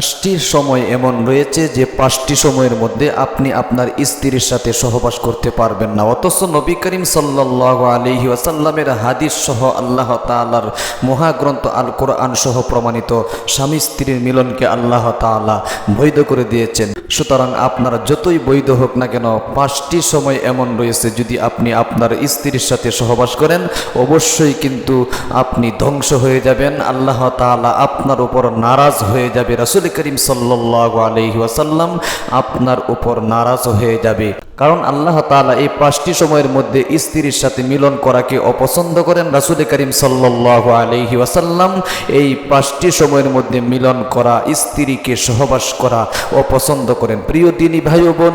পাঁচটি সময় এমন রয়েছে যে পাঁচটি সময়ের মধ্যে আপনি আপনার স্ত্রীর সাথে সহবাস করতে পারবেন না। অথচ নবী করিম সাল্লাহ আলহি ওয়াসাল্লামের হাদিস সহ আল্লাহ তালার মহাগ্রন্থ আল কোরআন সহ প্রমাণিত স্বামী স্ত্রীর মিলনকে আল্লাহ তাআলা বৈধ করে দিয়েছেন। সুতরাং আপনার যতই বৈধ হোক না কেন, পাঁচটি সময় এমন রয়েছে যদি আপনি আপনার স্ত্রীর সাথে সহবাস করেন, অবশ্যই কিন্তু আপনি ধ্বংস হয়ে যাবেন। আল্লাহ তাআলা আপনার উপর নারাজ হয়ে যাবে। রাসুল করিম ওয়াসাল্লাম আপনার উপর নারাজ হয়ে যাবে। কারণ আল্লাহ তালা এই পাঁচটি সময়ের মধ্যে স্ত্রীর সাথে মিলন করাকে অপছন্দ করেন রাসুল করিম সাল্লাহ আলহি ওয়াসাল্লাম। এই পাঁচটি সময়ের মধ্যে মিলন করা, স্ত্রীকে সহবাস করা অপছন্দ করেন। প্রিয় তিনি ভাই বোন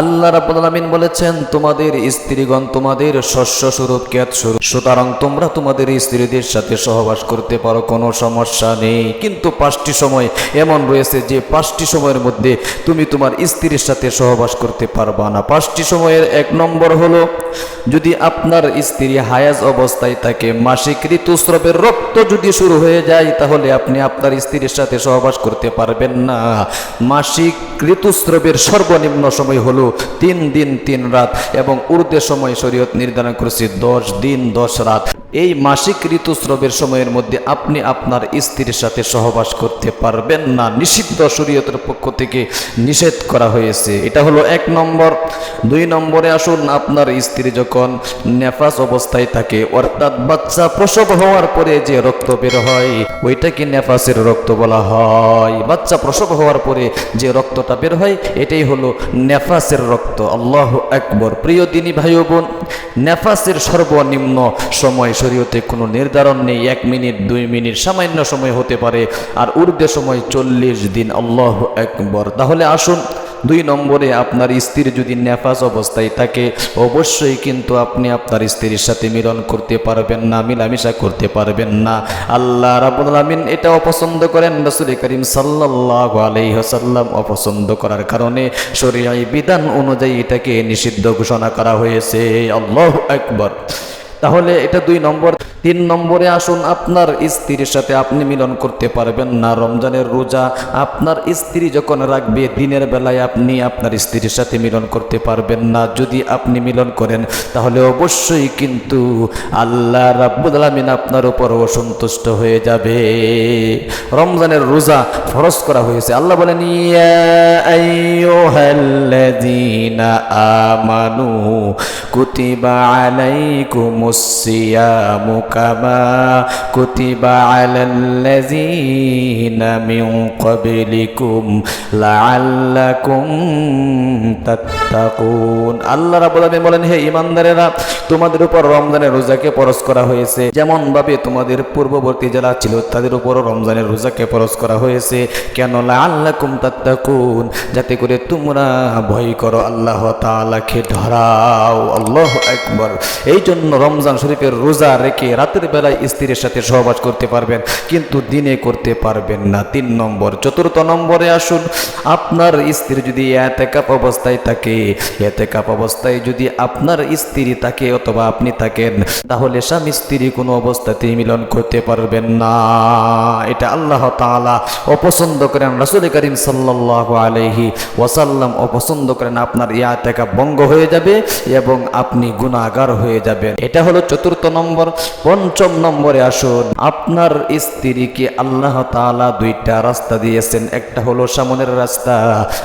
আল্লাহ রাব্বুল বলেছেন, তোমাদের স্ত্রীগণ তোমাদের শস্য স্বরূপ জ্ঞাত স্বরূপ। সুতরাং তোমরা তোমাদের স্ত্রীদের সাথে সহবাস করতে পারো, কোনো সমস্যা নেই। কিন্তু পাঁচটি সময় এমন রয়েছে যে পাঁচটি সময়ের মধ্যে তুমি তোমার স্ত্রীর সাথে সহবাস করতে পারবা না। পাঁচটি সময়ের এক নম্বর হলো, যদি আপনার স্ত্রী হায়াজ অবস্থায় থাকে, মাসিক ঋতুস্রবের রক্ত যদি শুরু হয়ে যায়, তাহলে আপনি আপনার স্ত্রীর সাথে সহবাস করতে পারবেন না। মাসিক ঋতুস্রবের সর্বনিম্ন সময় হলো তিন দিন তিন রাত এবং উর্দে সময় শরীয়ত নির্ধারণ করেছে দশ দিন দশ রাত। এই মাসিক ঋতুস্রবের সময়ের মধ্যে আপনি আপনার স্ত্রীর সাথে সহবাস করতে পারবেন না। নিষিদ্ধ শরীয়তের পক্ষ থেকে নিষেধ করা হয়েছে। এটা হলো এক নম্বর। দুই নম্বরে আসুন, আপনার স্ত্রী যখন নেফাস অবস্থায় থাকে, অর্থাৎ বাচ্চা প্রসব হওয়ার পরে যে রক্ত বের হয়, ওইটাকে নেফাসের রক্ত বলা হয়। বাচ্চা প্রসব হওয়ার পরে যে রক্তটা বের হয়, এটাই হলো নেফাসের রক্ত। আল্লাহ একবর প্রিয় দিনী ভাই বোন, নেফাসের সর্বনিম্ন সময় শরীয়তে কোনো নির্ধারণ নেই, এক মিনিট, দুই মিনিট, সামান্য সময় হতে পারে, আর ঊর্ধ্বে সময় চল্লিশ দিন, আল্লাহ একবার তাহলে আসুন, দুই নম্বরে আপনার স্ত্রী যদি নেফাজ অবস্থায় থাকে, অবশ্যই কিন্তু আপনি আপনার স্ত্রীর সাথে মিলন করতে পারবেন না, মিলামিশা করতে পারবেন না। আল্লাহ রাবুল আলমিন এটা অপছন্দ করেন রসুল করিম সাল্লাহ আলহিহসাল্লাম অপছন্দ করার কারণে শরীয় বিধান অনুযায়ী এটাকে নিষিদ্ধ ঘোষণা করা হয়েছে। আল্লাহ একবার তাহলে এটা দুই নম্বর। তিন নম্বরে আসুন, আপনার স্ত্রীর সাথে আপনি মিলন করতে পারবেন না। রমজানের রোজা আপনার স্ত্রী যখন রাখবে, দিনের বেলায় আপনি আপনার স্ত্রীর সাথে মিলন করতে পারবেন না। যদি আপনি মিলন করেন, তাহলে অবশ্যই কিন্তু আল্লাহ রাব্বুল আলামিন আপনার উপর অসন্তুষ্ট হয়ে যাবে। রমজানের রোজা ফরজ করা হয়েছে। আল্লাহ বলেন, ইয়া আইয়ুহাল্লাযীনা আমানু কুতিবা আলাইকুমুস কুতিবা তাত্তাকুন আল্লাহ রাব্বুল আলামিন বলেন, হে ঈমানদারেরা, তোমাদের উপর রমজানের রোজাকে পরশ করা হয়েছে। যেমন ভাবে তোমাদের পূর্ববর্তী যারা ছিল, তাদের উপরও রমজানের রোজাকে ফরজ করা হয়েছে। কেন? লাআল্লাকুম তাত্তাকুন। যাতে করে তোমরা ভয় করো আল্লাহ তাআলাকে ধরাও, আল্লাহ আকবার। এই জন্য রমজান শরীফের রোজা রেখে রাতের বেলায় স্ত্রীর সাথে সহবাস করতে পারবেন, কিন্তু দিনে করতে পারবেন না। তিন নম্বর, চতুর্থ নম্বরে আসুন। আপনার স্ত্রী যদি এতেকাপ অবস্থায় থাকে, এতেকাপ অবস্থায় যদি আপনার স্ত্রী থাকে অথবা আপনি থাকেন, তাহলে স্বামী স্ত্রী কোনো অবস্থাতেই মিলন করতে পারবেন না। এটা আল্লাহ তাআলা অপছন্দ করেন। রাসূল করিম সাল্লাল্লাহু আলাইহি ওয়াসাল্লাম অপছন্দ করেন আপনার ইয়াতেকা ভঙ্গ হয়ে যাবে এবং আপনি গুনাহগার হয়ে যাবেন। এটা হলো চতুর্থ নম্বর। পঞ্চম নম্বরে আসুন। আপনার স্ত্রীকে আল্লাহ তাআলা দুইটা রাস্তা দিয়েছেন। একটা হলো সামনের রাস্তা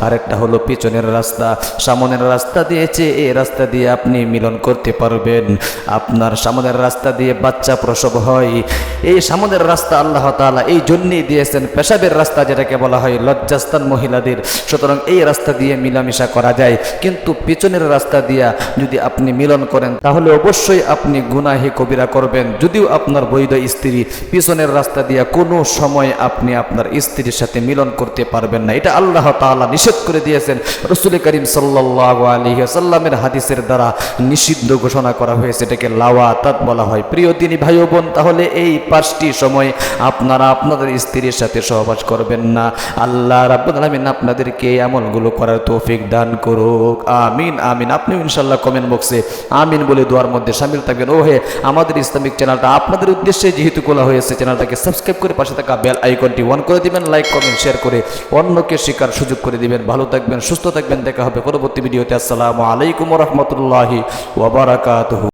আর একটা হলো পিছনের রাস্তা। সামনের রাস্তা দিয়েছে এই রাস্তা দিয়ে আপনি মিলন করতে পারবেন। আপনার সামনের রাস্তা দিয়ে বাচ্চা প্রসব হয়। এই সামনের রাস্তা আল্লাহ তাআলা এই জন্যই দিয়েছেন। পেশাবের রাস্তা যেটাকে বলা হয় লজ্জাস্তান মহিলাদের। সুতরাং এই রাস্তা দিয়ে মিলামিশা করা যায়। কিন্তু পিছনের রাস্তা দিয়া যদি আপনি মিলন করেন, তাহলে অবশ্যই আপনি গুনাহি কবিরা করবেন। যদিও আপনার বৈধ স্ত্রী পিছনের রাস্তা দিয়ে কোনো সময় আপনি আপনার স্ত্রীর সাথে মিলন করতে পারবেন না। এটা আল্লাহ তাআলা নিষেধ করে দিয়েছেন। রসুল করিম সাল্লাল্লাহু আলাইহি সাল্লামের হাদিসের দ্বারা নিষিদ্ধ ঘোষণা করা হয়েছে, এটাকে লাওয়াতাত বলা হয়। প্রিয় তিনি ভাই বোন, তাহলে এই পাঁচটি সময় আপনারা আপনাদের স্ত্রীর সাথে সহবাস করবেন না। আল্লাহ রাব্বুল আলামিন আপনাদেরকে আমলগুলো করার তৌফিক দান করুক আমিন আমিন। আপনি ইনশাল্লাহ কমেন্ট বক্সে আমিন বলে দোয়ার মধ্যে সামিল থাকবেন। ও হে আমাদের ইসলামিক চ্যানেলটা আপনাদের উদ্দেশ্যে যেহেতু খোলা হয়েছে চ্যানেলটাকে সাবস্ক্রাইব করে পাশে থাকা বেল আইকনটি অন করে দিবেন লাইক কমেন্ট শেয়ার করে অন্যকে শিকার সুযোগ করে দিবেন। ভালো থাকবেন, সুস্থ থাকবেন। দেখা হবে পরবর্তী ভিডিওতে আসসালামু আলাইকুম রহমতুল্লাহি ওবরাকাতহু